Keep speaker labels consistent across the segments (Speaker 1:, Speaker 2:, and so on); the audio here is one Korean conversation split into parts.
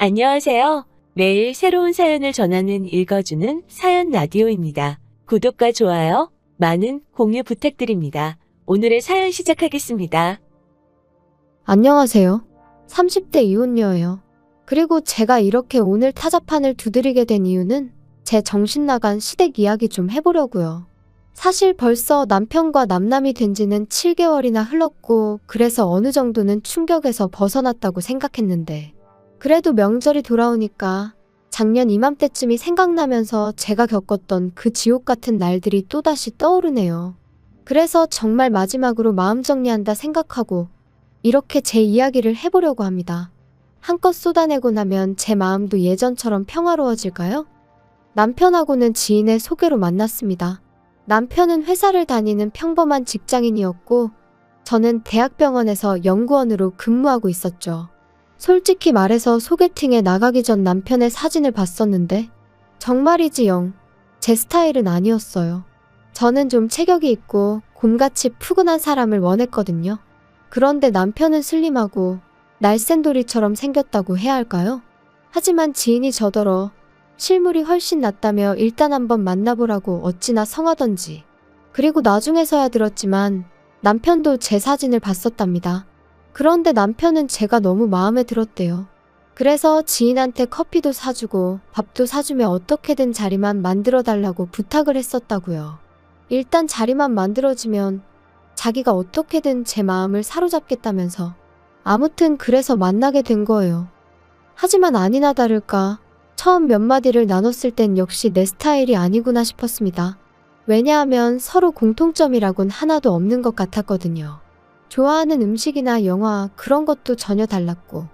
Speaker 1: 안녕하세요. 매일 새로운 사연을 전하는 읽어주는 사연 라디오입니다. 구독과 좋아요, 많은 공유 부탁드립니다. 오늘의 사연 시작하겠습니다.
Speaker 2: 안녕하세요. 30대 이혼녀예요. 그리고 제가 이렇게 오늘 타자판을 두드리게 된 이유는 제 정신 나간 시댁 이야기 좀 해보려고요. 사실 벌써 남편과 남남이 된 지는 7개월이나 흘렀고 그래서 어느 정도는 충격에서 벗어났다고 생각했는데 그래도 명절이 돌아오니까 작년 이맘때쯤이 생각나면서 제가 겪었던 그 지옥 같은 날들이 또다시 떠오르네요. 그래서 정말 마지막으로 마음 정리한다 생각하고 이렇게 제 이야기를 해보려고 합니다. 한껏 쏟아내고 나면 제 마음도 예전처럼 평화로워질까요? 남편하고는 지인의 소개로 만났습니다. 남편은 회사를 다니는 평범한 직장인이었고, 저는 대학병원에서 연구원으로 근무하고 있었죠. 솔직히 말해서 소개팅에 나가기 전 남편의 사진을 봤었는데, 정말이지 영, 제 스타일은 아니었어요. 저는 좀 체격이 있고, 곰같이 푸근한 사람을 원했거든요. 그런데 남편은 슬림하고 날쌘돌이처럼 생겼다고 해야 할까요? 하지만 지인이 저더러 실물이 훨씬 낫다며 일단 한번 만나보라고 어찌나 성하던지. 그리고 나중에서야 들었지만 남편도 제 사진을 봤었답니다. 그런데 남편은 제가 너무 마음에 들었대요. 그래서 지인한테 커피도 사주고 밥도 사주며 어떻게든 자리만 만들어 달라고 부탁을 했었다고요. 일단 자리만 만들어지면 자기가 어떻게든 제 마음을 사로잡겠다면서. 아무튼 그래서 만나게 된 거예요. 하지만 아니나 다를까 처음 몇 마디를 나눴을 땐 역시 내 스타일이 아니구나 싶었습니다. 왜냐하면 서로 공통점이라곤 하나도 없는 것 같았거든요. 좋아하는 음식이나 영화 그런 것도 전혀 달랐고.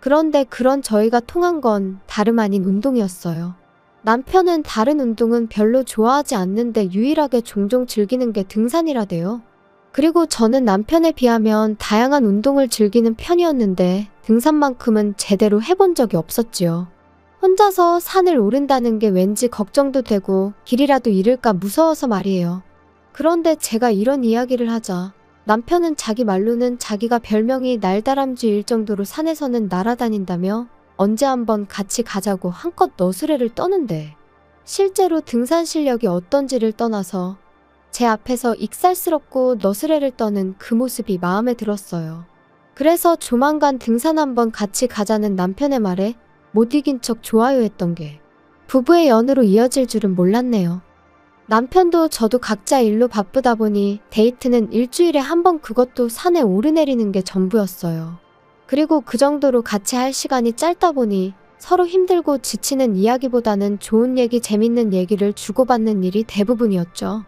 Speaker 2: 그런데 그런 저희가 통한 건 다름 아닌 운동이었어요. 남편은 다른 운동은 별로 좋아하지 않는데 유일하게 종종 즐기는 게 등산이라대요. 그리고 저는 남편에 비하면 다양한 운동을 즐기는 편이었는데 등산만큼은 제대로 해본 적이 없었지요. 혼자서 산을 오른다는 게 왠지 걱정도 되고 길이라도 잃을까 무서워서 말이에요. 그런데 제가 이런 이야기를 하자 남편은 자기 말로는 자기가 별명이 날다람쥐일 정도로 산에서는 날아다닌다며 언제 한번 같이 가자고 한껏 너스레를 떠는데 실제로 등산 실력이 어떤지를 떠나서 제 앞에서 익살스럽고 너스레를 떠는 그 모습이 마음에 들었어요. 그래서 조만간 등산 한번 같이 가자는 남편의 말에 못 이긴 척 좋아요 했던 게 부부의 연으로 이어질 줄은 몰랐네요. 남편도 저도 각자 일로 바쁘다 보니 데이트는 일주일에 한 번 그것도 산에 오르내리는 게 전부였어요. 그리고 그 정도로 같이 할 시간이 짧다 보니 서로 힘들고 지치는 이야기보다는 좋은 얘기, 재밌는 얘기를 주고받는 일이 대부분이었죠.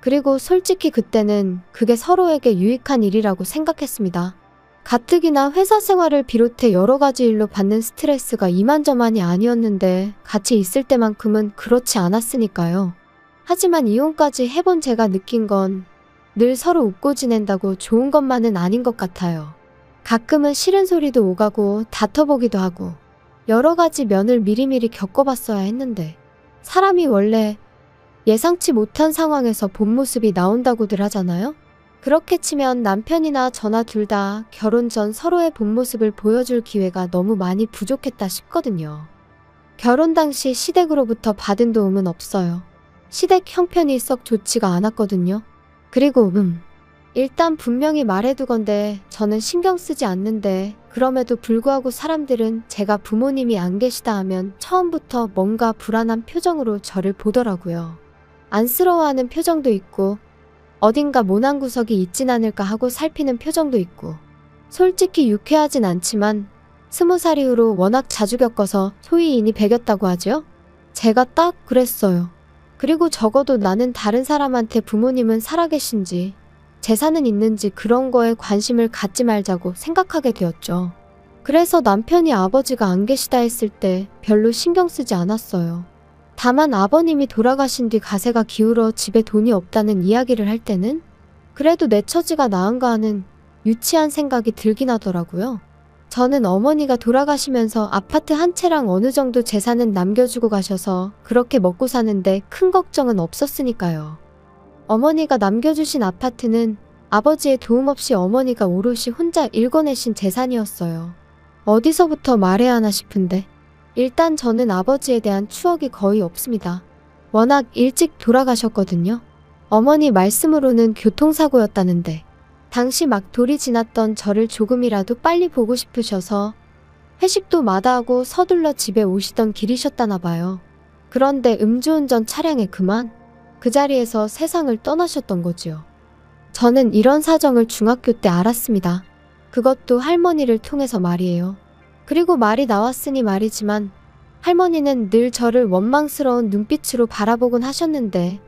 Speaker 2: 그리고 솔직히 그때는 그게 서로에게 유익한 일이라고 생각했습니다. 가뜩이나 회사 생활을 비롯해 여러 가지 일로 받는 스트레스가 이만저만이 아니었는데 같이 있을 때만큼은 그렇지 않았으니까요. 하지만 이혼까지 해본 제가 느낀 건 늘 서로 웃고 지낸다고 좋은 것만은 아닌 것 같아요. 가끔은 싫은 소리도 오가고 다퉈보기도 하고 여러 가지 면을 미리미리 겪어봤어야 했는데 사람이 원래 예상치 못한 상황에서 본 모습이 나온다고들 하잖아요? 그렇게 치면 남편이나 저나 둘 다 결혼 전 서로의 본 모습을 보여줄 기회가 너무 많이 부족했다 싶거든요. 결혼 당시 시댁으로부터 받은 도움은 없어요. 시댁 형편이 썩 좋지가 않았거든요. 그리고 음. 일단 분명히 말해두건데 저는 신경 쓰지 않는데 그럼에도 불구하고 사람들은 제가 부모님이 안 계시다 하면 처음부터 뭔가 불안한 표정으로 저를 보더라고요. 안쓰러워하는 표정도 있고 어딘가 모난 구석이 있진 않을까 하고 살피는 표정도 있고 솔직히 유쾌하진 않지만 스무 살 이후로 워낙 자주 겪어서 소위 인이 배겼다고 하죠? 제가 딱 그랬어요. 그리고 적어도 나는 다른 사람한테 부모님은 살아계신지 재산은 있는지 그런 거에 관심을 갖지 말자고 생각하게 되었죠. 그래서 남편이 아버지가 안 계시다 했을 때 별로 신경 쓰지 않았어요. 다만 아버님이 돌아가신 뒤 가세가 기울어 집에 돈이 없다는 이야기를 할 때는 그래도 내 처지가 나은가 하는 유치한 생각이 들긴 하더라고요. 저는 어머니가 돌아가시면서 아파트 한 채랑 어느 정도 재산은 남겨주고 가셔서 그렇게 먹고 사는데 큰 걱정은 없었으니까요. 어머니가 남겨주신 아파트는 아버지의 도움 없이 어머니가 오롯이 혼자 일궈내신 재산이었어요. 어디서부터 말해야 하나 싶은데 일단 저는 아버지에 대한 추억이 거의 없습니다. 워낙 일찍 돌아가셨거든요. 어머니 말씀으로는 교통사고였다는데, 당시 막 돌이 지났던 저를 조금이라도 빨리 보고 싶으셔서 회식도 마다하고 서둘러 집에 오시던 길이셨다나 봐요. 그런데 음주운전 차량에 그만 그 자리에서 세상을 떠나셨던 거지요. 저는 이런 사정을 중학교 때 알았습니다. 그것도 할머니를 통해서 말이에요. 그리고 말이 나왔으니 말이지만 할머니는 늘 저를 원망스러운 눈빛으로 바라보곤 하셨는데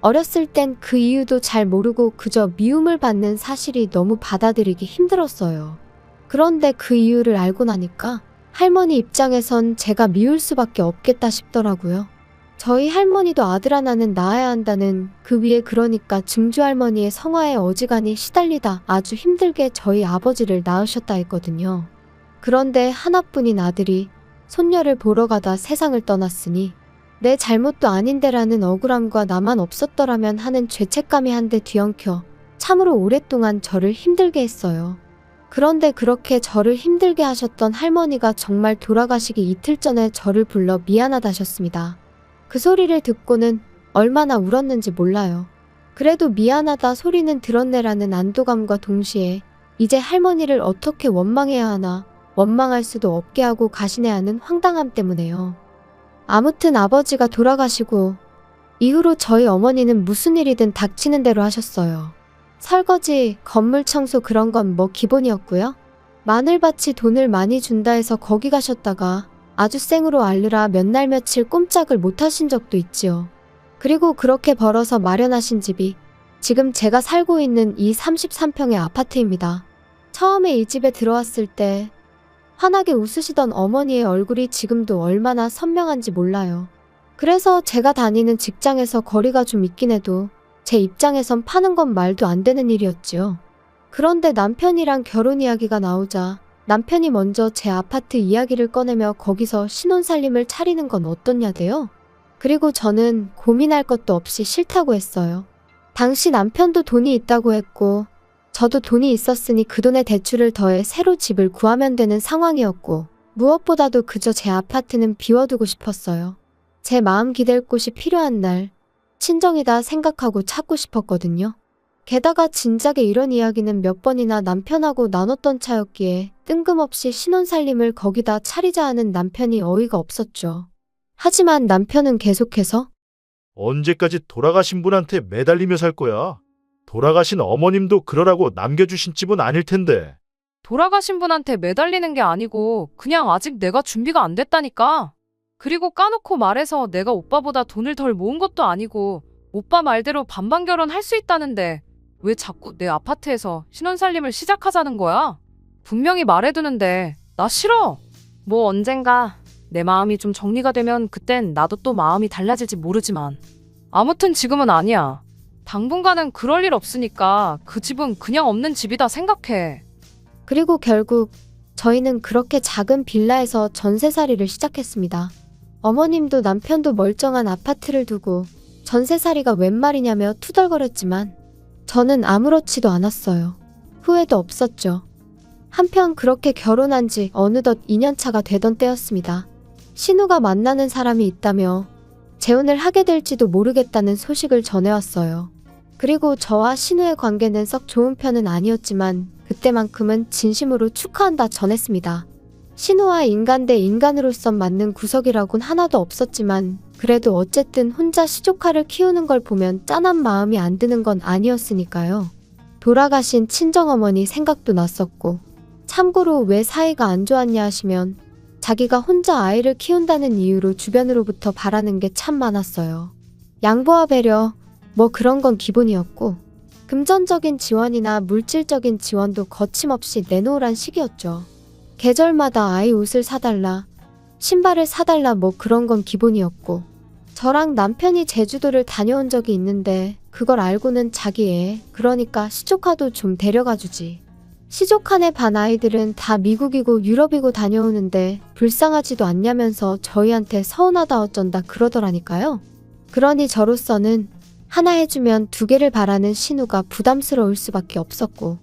Speaker 2: 어렸을 땐 그 이유도 잘 모르고 그저 미움을 받는 사실이 너무 받아들이기 힘들었어요. 그런데 그 이유를 알고 나니까 할머니 입장에선 제가 미울 수밖에 없겠다 싶더라고요. 저희 할머니도 아들 하나는 낳아야 한다는 그 위에 그러니까 증조 할머니의 성화에 어지간히 시달리다 아주 힘들게 저희 아버지를 낳으셨다 했거든요. 그런데 하나뿐인 아들이 손녀를 보러 가다 세상을 떠났으니 내 잘못도 아닌데라는 억울함과 나만 없었더라면 하는 죄책감이 한데 뒤엉켜 참으로 오랫동안 저를 힘들게 했어요. 그런데 그렇게 저를 힘들게 하셨던 할머니가 정말 돌아가시기 이틀 전에 저를 불러 미안하다셨습니다. 그 소리를 듣고는 얼마나 울었는지 몰라요. 그래도 미안하다 소리는 들었네라는 안도감과 동시에 이제 할머니를 어떻게 원망해야 하나 원망할 수도 없게 하고 가시네 하는 황당함 때문에요. 아무튼 아버지가 돌아가시고 이후로 저희 어머니는 무슨 일이든 닥치는 대로 하셨어요. 설거지, 건물 청소 그런 건 뭐 기본이었고요. 마늘밭이 돈을 많이 준다 해서 거기 가셨다가 아주 생으로 알느라 몇 날 며칠 꼼짝을 못 하신 적도 있지요. 그리고 그렇게 벌어서 마련하신 집이 지금 제가 살고 있는 이 33평의 아파트입니다. 처음에 이 집에 들어왔을 때 환하게 웃으시던 어머니의 얼굴이 지금도 얼마나 선명한지 몰라요. 그래서 제가 다니는 직장에서 거리가 좀 있긴 해도 제 입장에선 파는 건 말도 안 되는 일이었지요. 그런데 남편이랑 결혼 이야기가 나오자 남편이 먼저 제 아파트 이야기를 꺼내며 거기서 신혼살림을 차리는 건 어떻냐대요. 그리고 저는 고민할 것도 없이 싫다고 했어요. 당시 남편도 돈이 있다고 했고 저도 돈이 있었으니 그 돈에 대출을 더해 새로 집을 구하면 되는 상황이었고 무엇보다도 그저 제 아파트는 비워두고 싶었어요. 제 마음 기댈 곳이 필요한 날 친정이다 생각하고 찾고 싶었거든요. 게다가 진작에 이런 이야기는 몇 번이나 남편하고 나눴던 차였기에 뜬금없이 신혼살림을 거기다 차리자 하는 남편이 어이가 없었죠. 하지만 남편은 계속해서
Speaker 3: 언제까지 돌아가신 분한테 매달리며 살 거야? 돌아가신 어머님도 그러라고 남겨주신 집은 아닐 텐데.
Speaker 4: 돌아가신 분한테 매달리는 게 아니고 그냥 아직 내가 준비가 안 됐다니까. 그리고 까놓고 말해서 내가 오빠보다 돈을 덜 모은 것도 아니고 오빠 말대로 반반 결혼할 수 있다는데 왜 자꾸 내 아파트에서 신혼살림을 시작하자는 거야? 분명히 말해두는데 나 싫어. 뭐 언젠가 내 마음이 좀 정리가 되면 그땐 나도 또 마음이 달라질지 모르지만 아무튼 지금은 아니야. 당분간은 그럴 일 없으니까 그 집은 그냥 없는 집이다 생각해.
Speaker 2: 그리고 결국 저희는 그렇게 작은 빌라에서 전세살이를 시작했습니다. 어머님도 남편도 멀쩡한 아파트를 두고 전세살이가 웬 말이냐며 투덜거렸지만 저는 아무렇지도 않았어요. 후회도 없었죠. 한편 그렇게 결혼한 지 어느덧 2년차가 되던 때였습니다. 신우가 만나는 사람이 있다며 재혼을 하게 될지도 모르겠다는 소식을 전해왔어요. 그리고 저와 신우의 관계는 썩 좋은 편은 아니었지만 그때만큼은 진심으로 축하한다 전했습니다. 신우와 인간 대 인간으로서 맞는 구석이라곤 하나도 없었지만 그래도 어쨌든 혼자 시조카를 키우는 걸 보면 짠한 마음이 안 드는 건 아니었으니까요. 돌아가신 친정어머니 생각도 났었고 참고로 왜 사이가 안 좋았냐 하시면 자기가 혼자 아이를 키운다는 이유로 주변으로부터 바라는 게 참 많았어요. 양보와 배려, 뭐 그런 건 기본이었고, 금전적인 지원이나 물질적인 지원도 거침없이 내놓으란 시기였죠. 계절마다 아이 옷을 사달라, 신발을 사달라 뭐 그런 건 기본이었고, 저랑 남편이 제주도를 다녀온 적이 있는데, 그걸 알고는 자기 애, 그러니까 시조카도 좀 데려가 주지. 시조칸의 반 아이들은 다 미국이고 유럽이고 다녀오는데 불쌍하지도 않냐면서 저희한테 서운하다 어쩐다 그러더라니까요. 그러니 저로서는 하나 해주면 두 개를 바라는 신우가 부담스러울 수밖에 없었고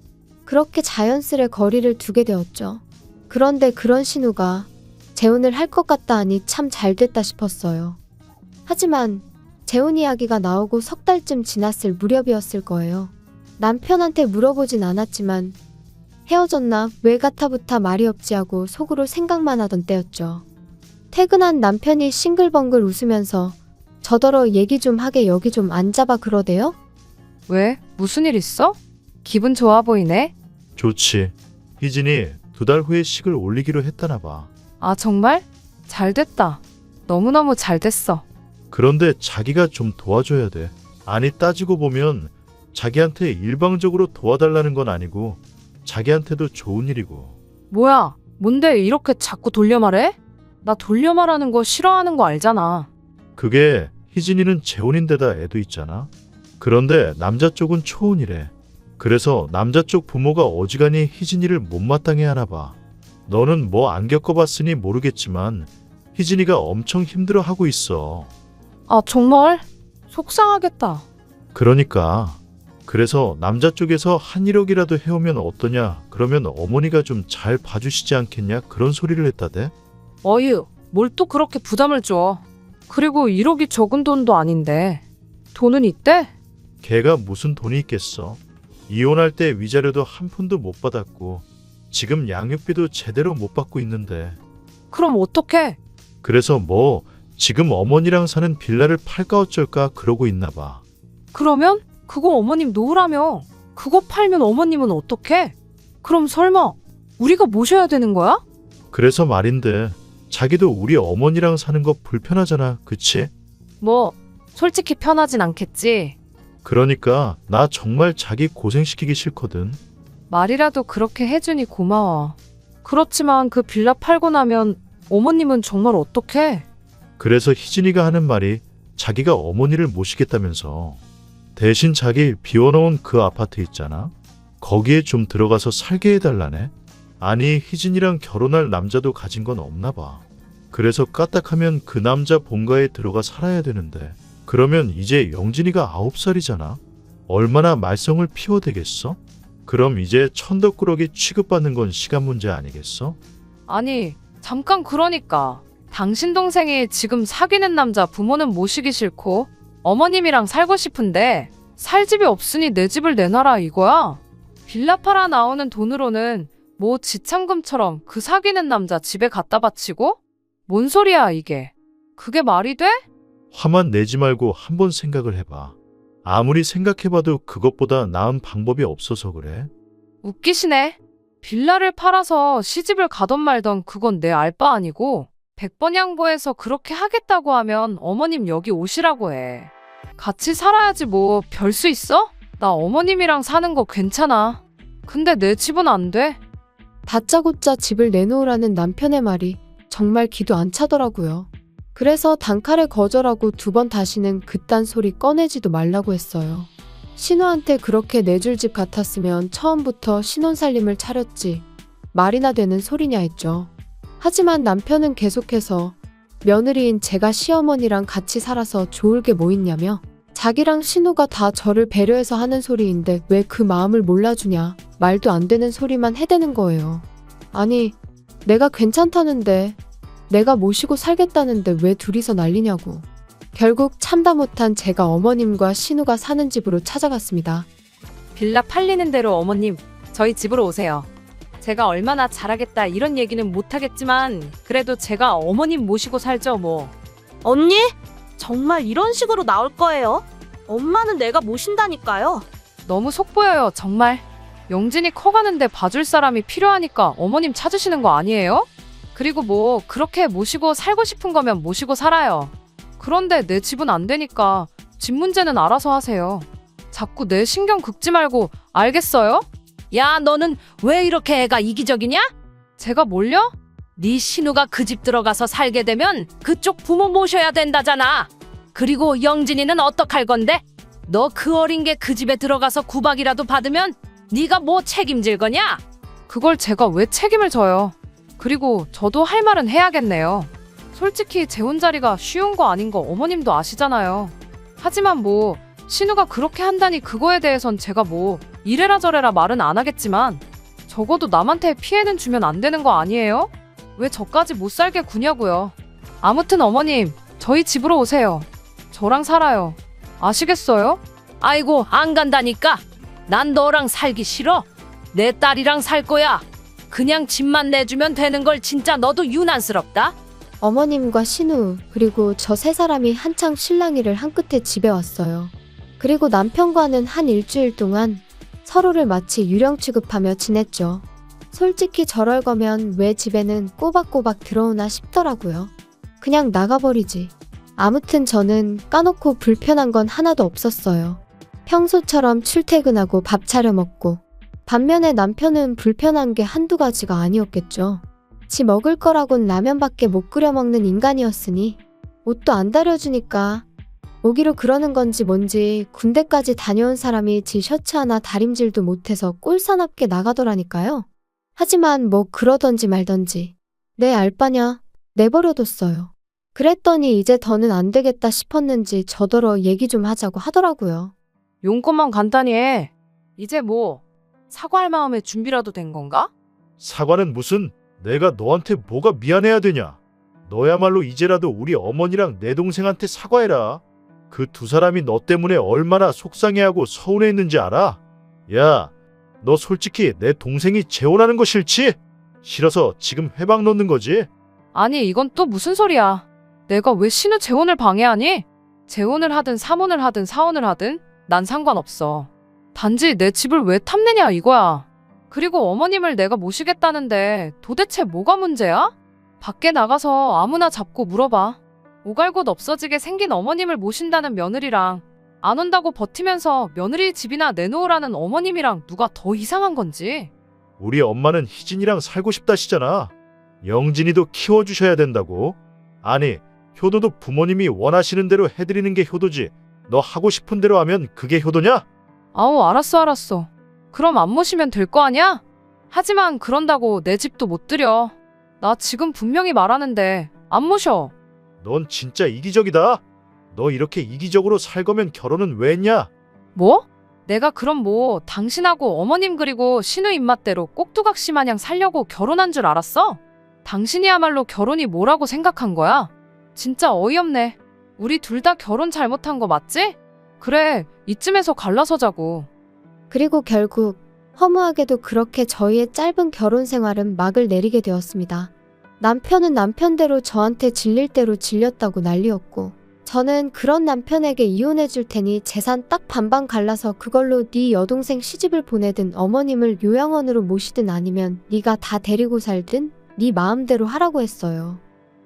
Speaker 2: 그렇게 자연스레 거리를 두게 되었죠. 그런데 그런 신우가 재혼을 할 것 같다 하니 참 잘 됐다 싶었어요. 하지만 재혼 이야기가 나오고 석 달쯤 지났을 무렵이었을 거예요. 남편한테 물어보진 않았지만 헤어졌나 왜 같아부터 말이 없지 하고 속으로 생각만 하던 때였죠. 퇴근한 남편이 싱글벙글 웃으면서 저더러 얘기 좀 하게 여기 좀 앉아봐 그러대요?
Speaker 4: 왜? 무슨 일 있어? 기분 좋아 보이네?
Speaker 3: 좋지. 희진이 두 달 후에 식을 올리기로 했다나 봐.
Speaker 4: 아, 정말? 잘 됐다. 너무너무 잘 됐어.
Speaker 3: 그런데 자기가 좀 도와줘야 돼. 아니 따지고 보면 자기한테 일방적으로 도와달라는 건 아니고 자기한테도 좋은 일이고.
Speaker 4: 뭐야? 뭔데 이렇게 자꾸 돌려 말해? 나 돌려 말하는 거 싫어하는 거 알잖아.
Speaker 3: 그게 희진이는 재혼인데다 애도 있잖아. 그런데 남자 쪽은 초혼이래. 그래서 남자 쪽 부모가 어지간히 희진이를 못마땅해 하나 봐. 너는 뭐 안 겪어봤으니 모르겠지만 희진이가 엄청 힘들어하고 있어.
Speaker 4: 아, 정말? 속상하겠다.
Speaker 3: 그러니까 그래서 남자 쪽에서 한 1억이라도 해오면 어떠냐 그러면 어머니가 좀 잘 봐주시지 않겠냐 그런 소리를 했다대
Speaker 4: 어휴, 뭘 또 그렇게 부담을 줘. 그리고 1억이 적은 돈도 아닌데. 돈은 있대?
Speaker 3: 걔가 무슨 돈이 있겠어 이혼할 때 위자료도 한 푼도 못 받았고 지금 양육비도 제대로 못 받고 있는데
Speaker 4: 그럼 어떡해?
Speaker 3: 그래서 뭐 지금 어머니랑 사는 빌라를 팔까 어쩔까 그러고 있나 봐
Speaker 4: 그러면 그거 어머님 놓으라며. 그거 팔면 어머님은 어떡해? 그럼 설마 우리가 모셔야 되는 거야?
Speaker 3: 그래서 말인데 자기도 우리 어머니랑 사는 거 불편하잖아 그치?
Speaker 4: 뭐 솔직히 편하진 않겠지.
Speaker 3: 그러니까 나 정말 자기 고생시키기 싫거든
Speaker 4: 말이라도 그렇게 해주니 고마워. 그렇지만 그 빌라 팔고 나면 어머님은 정말 어떡해?
Speaker 3: 그래서 희진이가 하는 말이 자기가 어머니를 모시겠다면서 대신 자기 비워놓은 그 아파트 있잖아. 거기에 좀 들어가서 살게 해달라네. 아니 희진이랑 결혼할 남자도 가진 건 없나 봐. 그래서 까딱하면 그 남자 본가에 들어가 살아야 되는데 그러면 이제 영진이가 아홉 살이잖아. 얼마나 말썽을 피워대겠어? 그럼 이제 천덕꾸러기 취급받는 건 시간 문제 아니겠어?
Speaker 4: 아니, 잠깐 그러니까. 당신 동생이 지금 사귀는 남자 부모는 모시기 싫고 어머님이랑 살고 싶은데 살 집이 없으니 내 집을 내놔라 이거야. 빌라 팔아 나오는 돈으로는 뭐 지참금처럼 그 사귀는 남자 집에 갖다 바치고? 뭔 소리야 이게. 그게 말이 돼?
Speaker 3: 화만 내지 말고 한번 생각을 해봐. 아무리 생각해봐도 그것보다 나은 방법이 없어서 그래.
Speaker 4: 웃기시네. 빌라를 팔아서 시집을 가던 말던 그건 내 알 바 아니고 백번 양보해서 그렇게 하겠다고 하면 어머님 여기 오시라고 해. 같이 살아야지 뭐 별 수 있어? 나 어머님이랑 사는 거 괜찮아. 근데 내 집은 안 돼.
Speaker 2: 다짜고짜 집을 내놓으라는 남편의 말이 정말 기도 안 차더라고요. 그래서 단칼에 거절하고 두 번 다시는 그딴 소리 꺼내지도 말라고 했어요. 신우한테 그렇게 내줄 집 같았으면 처음부터 신혼살림을 차렸지. 말이나 되는 소리냐 했죠. 하지만 남편은 계속해서 며느리인 제가 시어머니랑 같이 살아서 좋을 게 뭐 있냐며 자기랑 신우가 다 저를 배려해서 하는 소리인데 왜 그 마음을 몰라주냐 말도 안 되는 소리만 해대는 거예요. 아니 내가 괜찮다는데 내가 모시고 살겠다는데 왜 둘이서 난리냐고. 결국 참다 못한 제가 어머님과 신우가 사는 집으로 찾아갔습니다.
Speaker 4: 빌라 팔리는 대로 어머님, 저희 집으로 오세요. 제가 얼마나 잘하겠다 이런 얘기는 못하겠지만 그래도 제가 어머님 모시고 살죠 뭐.
Speaker 5: 언니? 정말 이런 식으로 나올 거예요? 엄마는 내가 모신다니까요.
Speaker 4: 너무 속보여요, 정말. 영진이 커가는데 봐줄 사람이 필요하니까 어머님 찾으시는 거 아니에요? 그리고 뭐 그렇게 모시고 살고 싶은 거면 모시고 살아요. 그런데 내 집은 안 되니까 집 문제는 알아서 하세요. 자꾸 내 신경 긁지 말고 알겠어요?
Speaker 5: 야, 너는 왜 이렇게 애가 이기적이냐?
Speaker 4: 제가 뭘요?
Speaker 5: 네 신우가 그 집 들어가서 살게 되면 그쪽 부모 모셔야 된다잖아. 그리고 영진이는 어떡할 건데? 너 그 어린 게 그 집에 들어가서 구박이라도 받으면 네가 뭐 책임질 거냐?
Speaker 4: 그걸 제가 왜 책임을 져요? 그리고 저도 할 말은 해야겠네요. 솔직히 재혼 자리가 쉬운 거 아닌 거 어머님도 아시잖아요. 하지만 뭐 신우가 그렇게 한다니 그거에 대해선 제가 뭐 이래라 저래라 말은 안 하겠지만 적어도 남한테 피해는 주면 안 되는 거 아니에요? 왜 저까지 못 살게 구냐고요. 아무튼 어머님, 저희 집으로 오세요. 저랑 살아요. 아시겠어요?
Speaker 5: 아이고 안 간다니까. 난 너랑 살기 싫어. 내 딸이랑 살 거야. 그냥 집만 내주면 되는 걸 진짜 너도 유난스럽다.
Speaker 2: 어머님과 신우 그리고 저 세 사람이 한창 실랑이를 한 끝에 집에 왔어요. 그리고 남편과는 한 일주일 동안 서로를 마치 유령 취급하며 지냈죠. 솔직히 저럴 거면 왜 집에는 꼬박꼬박 들어오나 싶더라고요. 그냥 나가버리지. 아무튼 저는 까놓고 불편한 건 하나도 없었어요. 평소처럼 출퇴근하고 밥 차려 먹고 반면에 남편은 불편한 게 한두 가지가 아니었겠죠. 지 먹을 거라곤 라면밖에 못 끓여 먹는 인간이었으니 옷도 안 다려주니까 오기로 그러는 건지 뭔지 군대까지 다녀온 사람이 지 셔츠 하나 다림질도 못해서 꼴사납게 나가더라니까요. 하지만 뭐 그러던지 말던지 내 알바냐 내버려뒀어요. 그랬더니 이제 더는 안 되겠다 싶었는지 저더러 얘기 좀 하자고 하더라고요.
Speaker 4: 용건만 간단히 해. 이제 뭐 사과할 마음의 준비라도 된 건가?
Speaker 3: 사과는 무슨 내가 너한테 뭐가 미안해야 되냐? 너야말로 이제라도 우리 어머니랑 내 동생한테 사과해라. 그 두 사람이 너 때문에 얼마나 속상해하고 서운해 했는지 알아? 야, 너 솔직히 내 동생이 재혼하는 거 싫지? 싫어서 지금 회방 놓는 거지?
Speaker 4: 아니 이건 또 무슨 소리야. 내가 왜 신우 재혼을 방해하니? 재혼을 하든 사혼을 하든 사혼을 하든 난 상관없어. 단지 내 집을 왜 탐내냐 이거야. 그리고 어머님을 내가 모시겠다는데 도대체 뭐가 문제야? 밖에 나가서 아무나 잡고 물어봐. 오갈 곳 없어지게 생긴 어머님을 모신다는 며느리랑 안 온다고 버티면서 며느리 집이나 내놓으라는 어머님이랑 누가 더 이상한 건지.
Speaker 3: 우리 엄마는 희진이랑 살고 싶다시잖아. 영진이도 키워주셔야 된다고. 아니, 효도도 부모님이 원하시는 대로 해드리는 게 효도지. 너 하고 싶은 대로 하면 그게 효도냐?
Speaker 4: 아우, 알았어, 알았어. 그럼 안 모시면 될 거 아니야? 하지만 그런다고 내 집도 못 들여. 나 지금 분명히 말하는데 안 모셔.
Speaker 3: 넌 진짜 이기적이다. 너 이렇게 이기적으로 살 거면 결혼은 왜 했냐?
Speaker 4: 뭐? 내가 그럼 뭐 당신하고 어머님 그리고 신우 입맛대로 꼭두각시 마냥 살려고 결혼한 줄 알았어? 당신이야말로 결혼이 뭐라고 생각한 거야? 진짜 어이없네. 우리 둘 다 결혼 잘못한 거 맞지? 그래, 이쯤에서 갈라서자고.
Speaker 2: 그리고 결국 허무하게도 그렇게 저희의 짧은 결혼 생활은 막을 내리게 되었습니다. 남편은 남편대로 저한테 질릴 대로 질렸다고 난리였고 저는 그런 남편에게 이혼해 줄 테니 재산 딱 반반 갈라서 그걸로 네 여동생 시집을 보내든 어머님을 요양원으로 모시든 아니면 네가 다 데리고 살든 네 마음대로 하라고 했어요.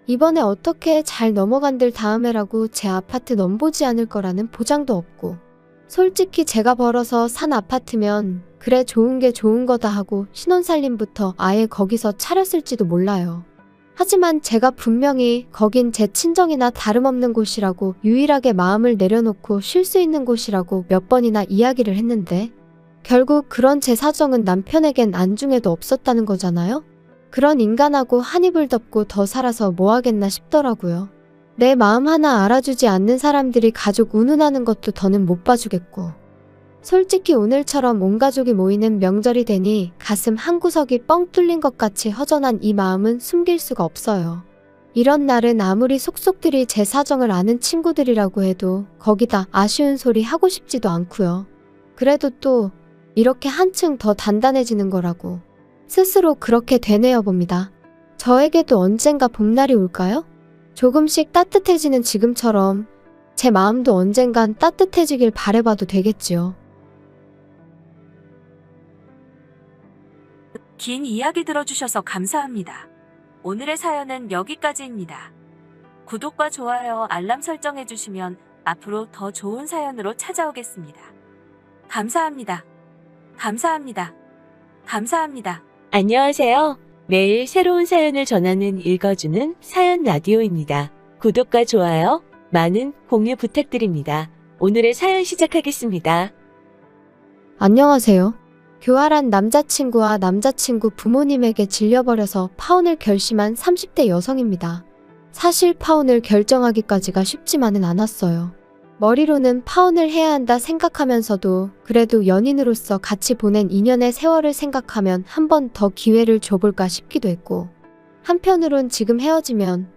Speaker 2: 이번에 어떻게 잘 넘어간들 다음에라고 제 아파트 넘보지 않을 거라는 보장도 없고 솔직히 제가 벌어서 산 아파트면 그래 좋은 게 좋은 거다 하고 신혼살림부터 아예 거기서 차렸을지도 몰라요. 하지만 제가 분명히 거긴 제 친정이나 다름없는 곳이라고 유일하게 마음을 내려놓고 쉴 수 있는 곳이라고 몇 번이나 이야기를 했는데 결국 그런 제 사정은 남편에겐 안중에도 없었다는 거잖아요? 그런 인간하고 한 입을 덮고 더 살아서 뭐 하겠나 싶더라고요. 내 마음 하나 알아주지 않는 사람들이 가족 운운하는 것도 더는 못 봐주겠고. 솔직히 오늘처럼 온 가족이 모이는 명절이 되니 가슴 한 구석이 뻥 뚫린 것 같이 허전한 이 마음은 숨길 수가 없어요. 이런 날은 아무리 속속들이 제 사정을 아는 친구들이라고 해도 거기다 아쉬운 소리 하고 싶지도 않고요. 그래도 또 이렇게 한층 더 단단해지는 거라고 스스로 그렇게 되뇌어 봅니다. 저에게도 언젠가 봄날이 올까요? 조금씩 따뜻해지는 지금처럼 제 마음도 언젠간 따뜻해지길 바래봐도 되겠지요.
Speaker 1: 긴 이야기 들어주셔서 감사합니다. 오늘의 사연은 여기까지입니다. 구독과 좋아요, 알람 설정해주시면 앞으로 더 좋은 사연으로 찾아오겠습니다. 감사합니다. 감사합니다. 감사합니다. 안녕하세요. 매일 새로운 사연을 전하는 읽어주는 사연 라디오입니다. 구독과 좋아요, 많은 공유 부탁드립니다. 오늘의 사연 시작하겠습니다.
Speaker 2: 안녕하세요. 교활한 남자친구와 남자친구 부모님에게 질려버려서 파혼을 결심한 30대 여성입니다. 사실 파혼을 결정하기까지가 쉽지만은 않았어요. 머리로는 파혼을 해야 한다 생각하면서도 그래도 연인으로서 같이 보낸 2년의 세월을 생각하면 한 번 더 기회를 줘볼까 싶기도 했고 한편으론 지금 헤어지면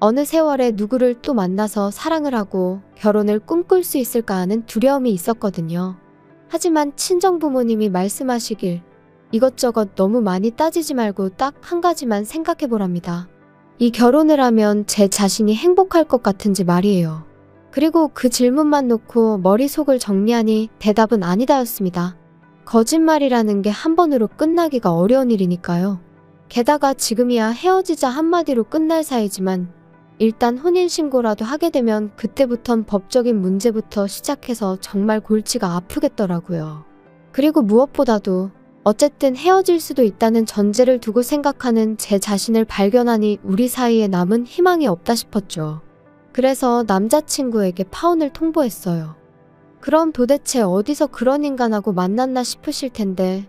Speaker 2: 어느 세월에 누구를 또 만나서 사랑을 하고 결혼을 꿈꿀 수 있을까 하는 두려움이 있었거든요. 하지만 친정 부모님이 말씀하시길 이것저것 너무 많이 따지지 말고 딱 한 가지만 생각해 보랍니다. 이 결혼을 하면 제 자신이 행복할 것 같은지 말이에요. 그리고 그 질문만 놓고 머릿속을 정리하니 대답은 아니다였습니다. 거짓말이라는 게 한 번으로 끝나기가 어려운 일이니까요. 게다가 지금이야 헤어지자 한마디로 끝날 사이지만 일단 혼인신고라도 하게 되면 그때부턴 법적인 문제부터 시작해서 정말 골치가 아프겠더라고요. 그리고 무엇보다도 어쨌든 헤어질 수도 있다는 전제를 두고 생각하는 제 자신을 발견하니 우리 사이에 남은 희망이 없다 싶었죠. 그래서 남자친구에게 파혼을 통보했어요. 그럼 도대체 어디서 그런 인간하고 만났나 싶으실 텐데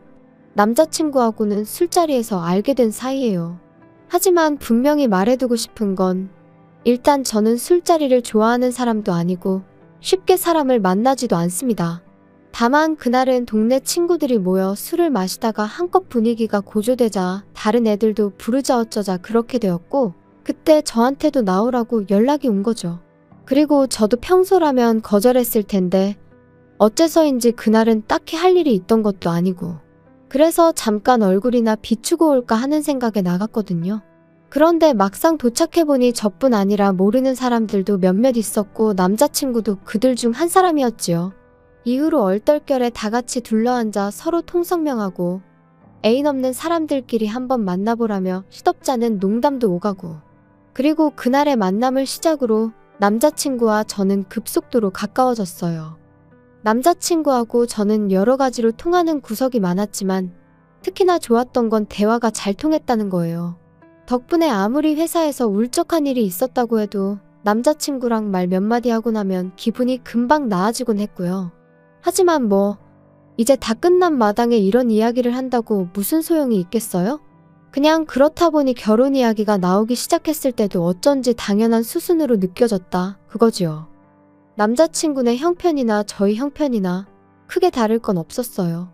Speaker 2: 남자친구하고는 술자리에서 알게 된 사이예요. 하지만 분명히 말해두고 싶은 건 일단 저는 술자리를 좋아하는 사람도 아니고 쉽게 사람을 만나지도 않습니다. 다만 그날은 동네 친구들이 모여 술을 마시다가 한껏 분위기가 고조되자 다른 애들도 부르자 어쩌자 그렇게 되었고 그때 저한테도 나오라고 연락이 온 거죠. 그리고 저도 평소라면 거절했을 텐데 어째서인지 그날은 딱히 할 일이 있던 것도 아니고 그래서 잠깐 얼굴이나 비추고 올까 하는 생각에 나갔거든요. 그런데 막상 도착해보니 저뿐 아니라 모르는 사람들도 몇몇 있었고 남자친구도 그들 중 한 사람이었지요. 이후로 얼떨결에 다 같이 둘러앉아 서로 통성명하고 애인 없는 사람들끼리 한번 만나보라며 시덥잖은 농담도 오가고 그리고 그날의 만남을 시작으로 남자친구와 저는 급속도로 가까워졌어요. 남자친구하고 저는 여러 가지로 통하는 구석이 많았지만 특히나 좋았던 건 대화가 잘 통했다는 거예요. 덕분에 아무리 회사에서 울적한 일이 있었다고 해도 남자친구랑 말 몇 마디 하고 나면 기분이 금방 나아지곤 했고요. 하지만 뭐, 이제 다 끝난 마당에 이런 이야기를 한다고 무슨 소용이 있겠어요? 그냥 그렇다 보니 결혼 이야기가 나오기 시작했을 때도 어쩐지 당연한 수순으로 느껴졌다. 그거지요. 남자친구네 형편이나 저희 형편이나 크게 다를 건 없었어요.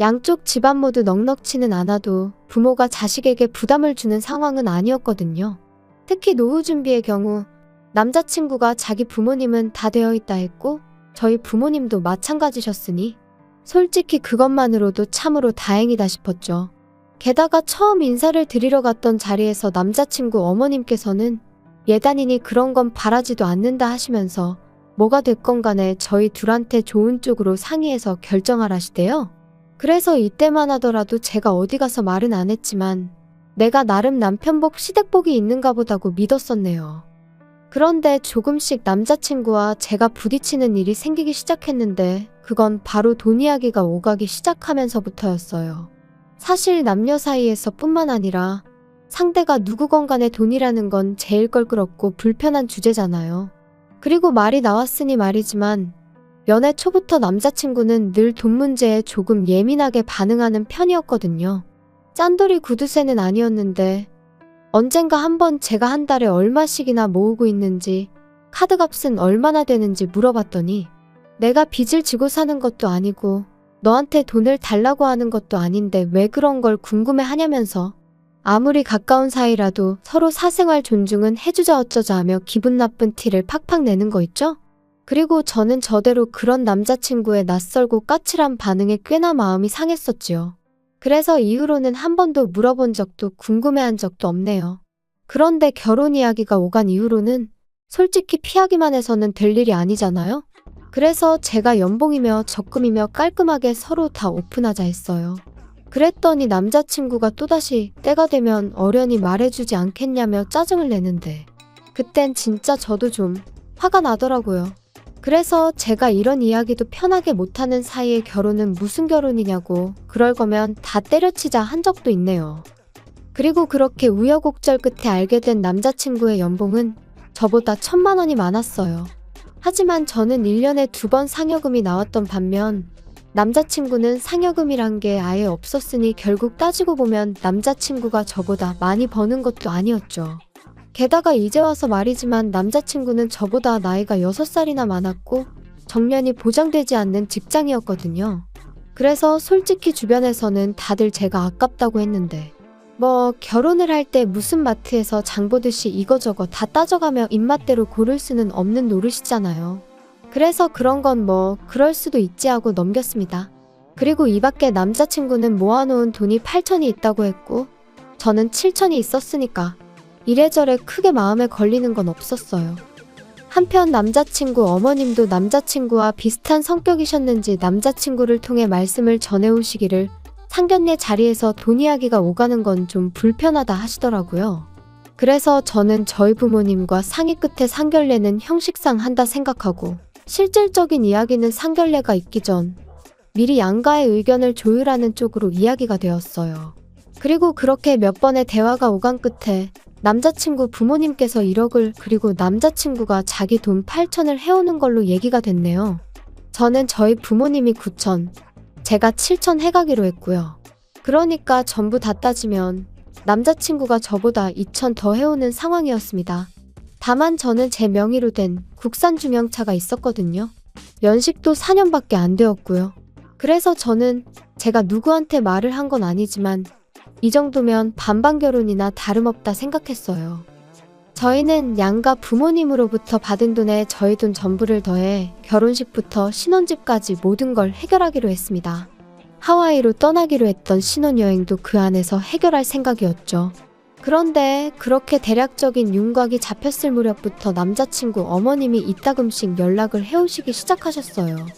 Speaker 2: 양쪽 집안 모두 넉넉치는 않아도 부모가 자식에게 부담을 주는 상황은 아니었거든요. 특히 노후 준비의 경우 남자친구가 자기 부모님은 다 되어 있다 했고 저희 부모님도 마찬가지셨으니 솔직히 그것만으로도 참으로 다행이다 싶었죠. 게다가 처음 인사를 드리러 갔던 자리에서 남자친구 어머님께서는 예단이니 그런 건 바라지도 않는다 하시면서 뭐가 됐건 간에 저희 둘한테 좋은 쪽으로 상의해서 결정하라시대요. 그래서 이때만 하더라도 제가 어디 가서 말은 안 했지만 내가 나름 남편복 시댁복이 있는가 보다고 믿었었네요. 그런데 조금씩 남자친구와 제가 부딪히는 일이 생기기 시작했는데 그건 바로 돈 이야기가 오가기 시작하면서부터였어요. 사실 남녀 사이에서 뿐만 아니라 상대가 누구건 간에 돈이라는 건 제일 껄끄럽고 불편한 주제잖아요. 그리고 말이 나왔으니 말이지만 연애 초부터 남자친구는 늘 돈 문제에 조금 예민하게 반응하는 편이었거든요. 짠돌이 구두쇠는 아니었는데 언젠가 한번 제가 한 달에 얼마씩이나 모으고 있는지 카드값은 얼마나 되는지 물어봤더니 내가 빚을 지고 사는 것도 아니고 너한테 돈을 달라고 하는 것도 아닌데 왜 그런 걸 궁금해 하냐면서 아무리 가까운 사이라도 서로 사생활 존중은 해주자 어쩌자 하며 기분 나쁜 티를 팍팍 내는 거 있죠? 그리고 저는 저대로 그런 남자친구의 낯설고 까칠한 반응에 꽤나 마음이 상했었지요. 그래서 이후로는 한 번도 물어본 적도 궁금해한 적도 없네요. 그런데 결혼 이야기가 오간 이후로는 솔직히 피하기만 해서는 될 일이 아니잖아요? 그래서 제가 연봉이며 적금이며 깔끔하게 서로 다 오픈하자 했어요. 그랬더니 남자친구가 또다시 때가 되면 어련히 말해주지 않겠냐며 짜증을 내는데 그땐 진짜 저도 좀 화가 나더라고요. 그래서 제가 이런 이야기도 편하게 못하는 사이에 결혼은 무슨 결혼이냐고 그럴 거면 다 때려치자 한 적도 있네요. 그리고 그렇게 우여곡절 끝에 알게 된 남자친구의 연봉은 저보다 천만 원이 많았어요. 하지만 저는 1년에 두 번 상여금이 나왔던 반면 남자친구는 상여금이란 게 아예 없었으니 결국 따지고 보면 남자친구가 저보다 많이 버는 것도 아니었죠. 게다가 이제 와서 말이지만 남자친구는 저보다 나이가 6살이나 많았고 정년이 보장되지 않는 직장이었거든요. 그래서 솔직히 주변에서는 다들 제가 아깝다고 했는데 뭐 결혼을 할 때 무슨 마트에서 장 보듯이 이거저거 다 따져가며 입맛대로 고를 수는 없는 노릇이잖아요. 그래서 그런 건 뭐 그럴 수도 있지 하고 넘겼습니다. 그리고 이 밖에 남자친구는 모아놓은 돈이 8천이 있다고 했고 저는 7천이 있었으니까 이래저래 크게 마음에 걸리는 건 없었어요. 한편 남자친구 어머님도 남자친구와 비슷한 성격이셨는지 남자친구를 통해 말씀을 전해오시기를 상견례 자리에서 돈 이야기가 오가는 건 좀 불편하다 하시더라고요. 그래서 저는 저희 부모님과 상의 끝에 상견례는 형식상 한다 생각하고 실질적인 이야기는 상견례가 있기 전 미리 양가의 의견을 조율하는 쪽으로 이야기가 되었어요. 그리고 그렇게 몇 번의 대화가 오간 끝에 남자친구 부모님께서 1억을 그리고 남자친구가 자기 돈 8천을 해오는 걸로 얘기가 됐네요. 저는 저희 부모님이 9천, 제가 7천 해가기로 했고요. 그러니까 전부 다 따지면 남자친구가 저보다 2천 더 해오는 상황이었습니다. 다만 저는 제 명의로 된 국산 중형차가 있었거든요. 연식도 4년밖에 안 되었고요. 그래서 저는 제가 누구한테 말을 한 건 아니지만 이 정도면 반반 결혼이나 다름없다 생각했어요. 저희는 양가 부모님으로부터 받은 돈에 저희 돈 전부를 더해 결혼식부터 신혼집까지 모든 걸 해결하기로 했습니다. 하와이로 떠나기로 했던 신혼여행도 그 안에서 해결할 생각이었죠. 그런데 그렇게 대략적인 윤곽이 잡혔을 무렵부터 남자친구 어머님이 이따금씩 연락을 해오시기 시작하셨어요.